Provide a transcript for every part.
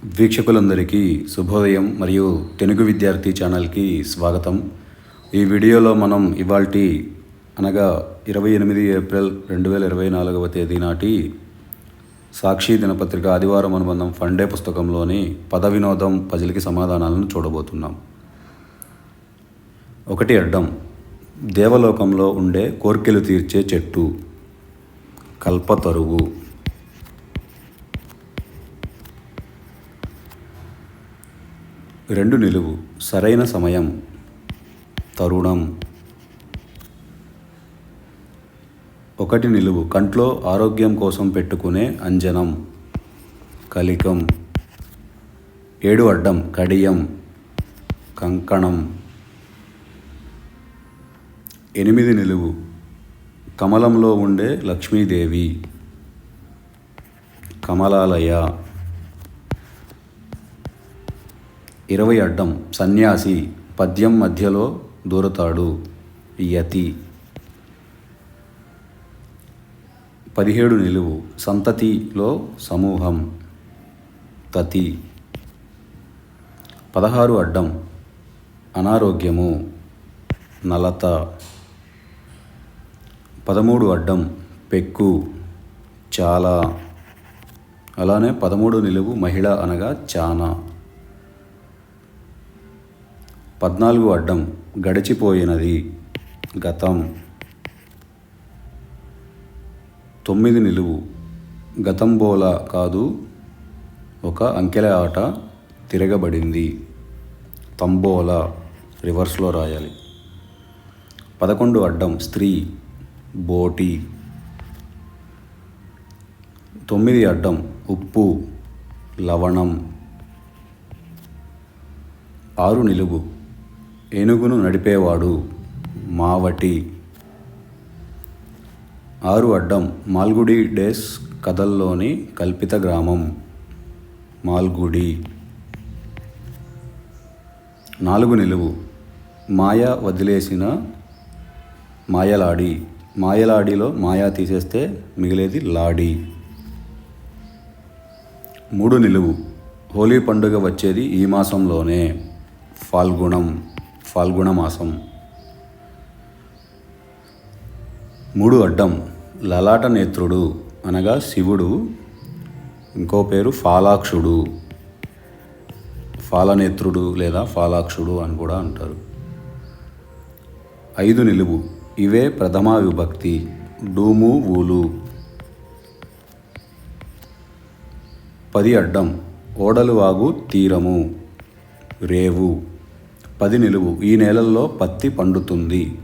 వీక్షకులందరికీ శుభోదయం మరియు తెలుగు విద్యార్థి ఛానల్కి స్వాగతం. ఈ వీడియోలో మనం ఇవాల్టి అనగా ఇరవై ఎనిమిది ఏప్రిల్ రెండు వేల ఇరవై నాలుగవ తేదీ నాటి సాక్షి దినపత్రిక ఆదివారం అనుబంధం ఫండే పుస్తకంలోని పద వినోదం పజిల్కి సమాధానాలను చూడబోతున్నాం. ఒకటి అడ్డం దేవలోకంలో ఉండే కోర్కెలు తీర్చే చెట్టు కల్పతరువు రెండు నిలువు. సరైన సమయం. తరుణం. ఒకటి నిలువు. కంట్లో ఆరోగ్యం కోసం పెట్టుకునే అంజనం. కలికం. ఏడు అడ్డం. కడియం. కంకణం. ఎనిమిది నిలువు. కమలంలో ఉండే లక్ష్మీదేవి. కమలాలయ. ఇరవై అడ్డం సన్యాసి పద్యం మధ్యలో దూరతాడు. యతి. పదిహేడు నిలువు సంతతిలో సమూహం. తతి. పదహారు అడ్డం అనారోగ్యము. నలత. పదమూడు అడ్డం పెక్కు. చాలా. అలానే పదమూడు నిలువు మహిళ అనగా చానా. పద్నాలుగు అడ్డం గడిచిపోయినది గతం. తొమ్మిది నిలువు. గతంబోలా కాదు ఒక అంకెల ఆట తిరగబడింది. తంబోల రివర్స్లో రాయాలి. పదకొండు అడ్డం స్త్రీ బోటి. తొమ్మిది అడ్డం ఉప్పు లవణం. ఆరు నిలువు. ఏనుగును నడిపేవాడు మావటి. ఆరు అడ్డం మాల్గుడి డేస్ కథల్లోని కల్పిత గ్రామం మాల్గుడి. నాలుగు నిలువు మాయ వదిలేసిన మాయలాడి. మాయలాడిలో మాయా తీసేస్తే మిగిలేది లాడి. మూడు నిలువు హోలీ పండుగ వచ్చేది ఈ మాసంలోనే ఫాల్గుణం. ఫాల్గుణ మాసం మూడు అడ్డం లలాట నేత్రుడు అనగా శివుడు ఇంకో పేరు ఫాలాక్షుడు. ఫాలనేత్రుడు లేదా ఫాలాక్షుడు అని కూడా అంటారు. ఐదు నిలువు ఇవే ప్రథమా విభక్తి డూము ఊలు పది అడ్డం ఓడలు వాగు తీరము రేవు. పది నిలువు. ఈ నెలల్లో పత్తి పండుతుంది.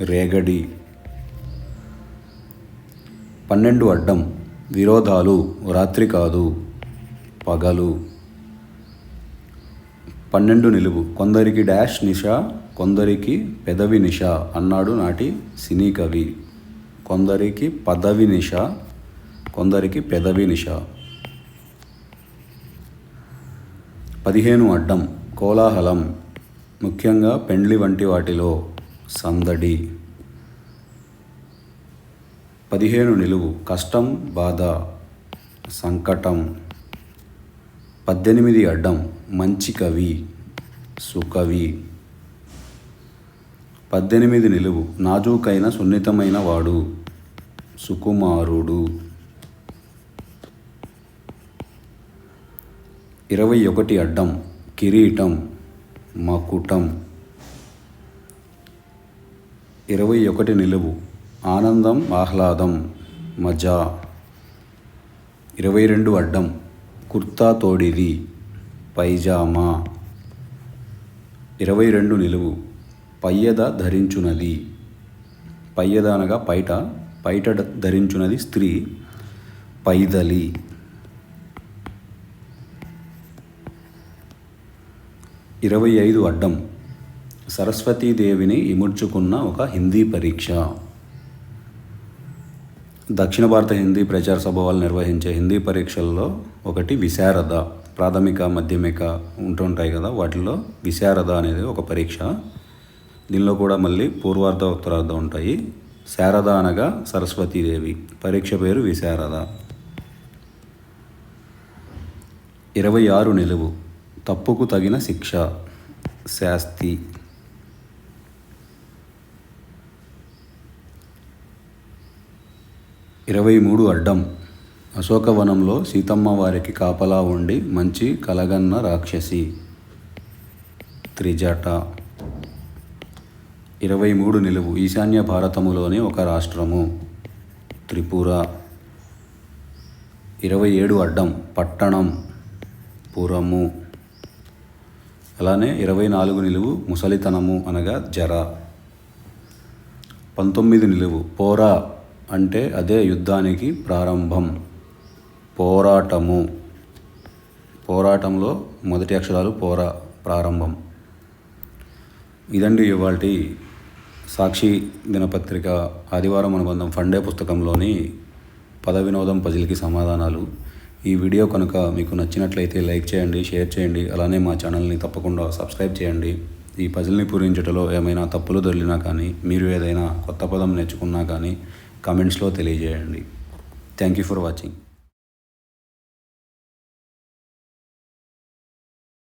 రేగడి. పన్నెండు అడ్డం. విరోధాలు. రాత్రి కాదు. పగలు. పన్నెండు నిలువు. కొందరికి డాష్ నిష కొందరికి పెదవి నిష అన్నాడు నాటి సినీ కవి. కొందరికి పదవి నిష కొందరికి పెదవి నిష. పదిహేను అడ్డం. కోలాహలం. ముఖ్యంగా పెండ్లి వంటి వాటిలో సందడి. పదిహేను నిలువు కష్టం బాధ సంకటం. పద్దెనిమిది అడ్డం మంచి కవి సుకవి. పద్దెనిమిది నిలువు నాజూకైన సున్నితమైన వాడు సుకుమారుడు. ఇరవై ఒకటి అడ్డం కిరీటం మకుటం ఇరవై ఒకటి నిలువు. ఆనందం ఆహ్లాదం మజా. ఇరవై రెండు అడ్డం. కుర్తా తోడిది పైజామా. ఇరవై రెండు నిలువు. పయ్యద ధరించునది. పయ్యద అనగా పైట. పైట ధరించునది స్త్రీ. పైదలి. ఇరవై ఐదు అడ్డం. సరస్వతీదేవిని ఇముడ్చుకున్న ఒక హిందీ పరీక్ష. దక్షిణ భారత హిందీ ప్రచార సభ వాళ్ళు నిర్వహించే హిందీ పరీక్షల్లో ఒకటి విశారద. ప్రాథమిక మాధ్యమిక ఉంటుంటాయి కదా వాటిల్లో విశారద అనేది ఒక పరీక్ష. దీనిలో కూడా మళ్ళీ పూర్వార్ధ ఉత్తరార్థ ఉంటాయి. శారద అనగా సరస్వతీదేవి పరీక్ష పేరు విశారద. ఇరవై ఆరు నిలువు. తప్పుకు తగిన శిక్ష శాస్తి. ఇరవై మూడు అడ్డం. అశోకవనంలో సీతమ్మ వారికి కాపలా ఉండి మంచి కలగన్న రాక్షసి. త్రిజట. ఇరవై మూడు నిలువు. ఈశాన్య భారతములోని ఒక రాష్ట్రము. త్రిపుర. ఇరవై ఏడు అడ్డం. పట్టణం. పురము. అలానే ఇరవై నాలుగు నిలువు ముసలితనము అనగా జర. పంతొమ్మిది నిలువు పోరా అంటే అదే యుద్ధానికి ప్రారంభం. పోరాటము. పోరాటంలో మొదటి అక్షరాలు పోరా ప్రారంభం. ఇదండి ఇవాళ సాక్షి దినపత్రిక ఆదివారం అనుబంధం ఫండే పుస్తకంలోని పద వినోదం పజిల్కి సమాధానాలు. ఈ వీడియో కనుక మీకు నచ్చినట్లయితే లైక్ చేయండి షేర్ చేయండి అలానే మా ఛానల్ని తప్పకుండా సబ్స్క్రైబ్ చేయండి. ఈ పజిల్ని పూరించటలో ఏమైనా తప్పులు దొరికినా కానీ మీరు ఏదైనా కొత్త పదం నేర్చుకున్నా కానీ కమెంట్స్లో తెలియజేయండి. Thank you for watching